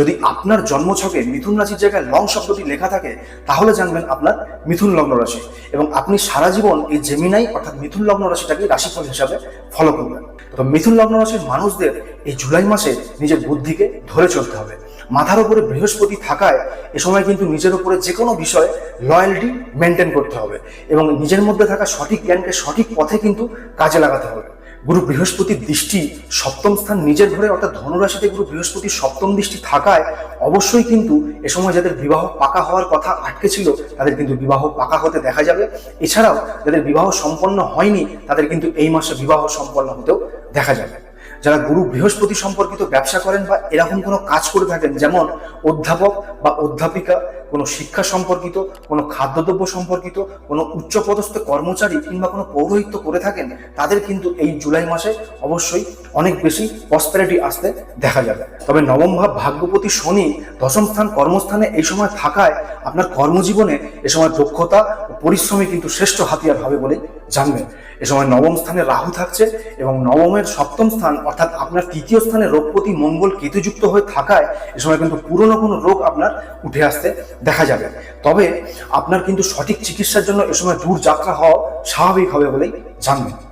যদি আপনার জন্মছকে মিথুন রাশির জায়গায় লং শব্দটি লেখা থাকে, তাহলে জানবেন আপনার মিথুন লগ্ন রাশি। এবং আপনি সারা জীবন এই জেমিনাই অর্থাৎ মিথুন লগ্ন রাশিটাকে রাশিফল হিসাবে ফলো করবেন। তো মিথুন লগ্ন রাশির মানুষদের এই জুলাই মাসে নিজের বুদ্ধিকে ধরে চলতে হবে। মাথার উপরে বৃহস্পতি থাকায় এ সময় কিন্তু নিজের উপরে যে কোনো বিষয়ে লয়্যালটি মেনটেন করতে হবে। এবং নিজের মধ্যে থাকা সঠিক জ্ঞানকে সঠিক পথে কিন্তু কাজে লাগাতে হবে। গুরু বৃহস্পতির দৃষ্টি সপ্তম স্থান নিজের ঘরে অর্থাৎ ধনুরাশিতে গুরু বৃহস্পতির সপ্তম দৃষ্টি থাকায় অবশ্যই কিন্তু এ সময় যাদের বিবাহ পাকা হওয়ার কথা আটকে ছিল, তাদের কিন্তু বিবাহ পাকা হতে দেখা যাবে। এছাড়াও যাদের বিবাহ সম্পন্ন হয়নি, তাদের কিন্তু এই মাসে বিবাহ সম্পন্ন হতেও দেখা যাবে। যারা গুরু বৃহস্পতি সম্পর্কিত ব্যবসা করেন বা এরকম কোনো কাজ করে থাকেন, যেমন অধ্যাপক বা অধ্যাপিকা, কোনো শিক্ষা সম্পর্কিত, কোনো খাদ্যদ্রব্য সম্পর্কিত, কোনো উচ্চপদস্থ কর্মচারী কিংবা কোনো পৌরোহিত্য করে থাকেন, তাদের কিন্তু এই জুলাই মাসে অবশ্যই অনেক বেশি প্রসপেরিটি আসতে দেখা যাবে। তবে নবম ভাব ভাগ্যপতি শনি দশম স্থান কর্মস্থানে এই সময় থাকায় আপনার কর্মজীবনে এ সময় দক্ষতা ও পরিশ্রমী কিন্তু শ্রেষ্ঠ হাতিয়ার হবে বলে জানবেন। এ সময় নবম স্থানে রাহু থাকছে এবং নবমের সপ্তম স্থান অর্থাৎ আপনার তৃতীয় স্থানে রোগপতি মঙ্গল কেতুযুক্ত হয়ে থাকায় এ সময় কিন্তু পুরনো কোনো রোগ আপনার উঠে আসতে দেখা যাবে। তবে আপনার কিন্তু সঠিক চিকিৎসার জন্য এ সময় দূর যাত্রা হওয়া স্বাভাবিক হবে বলেই জানবেন।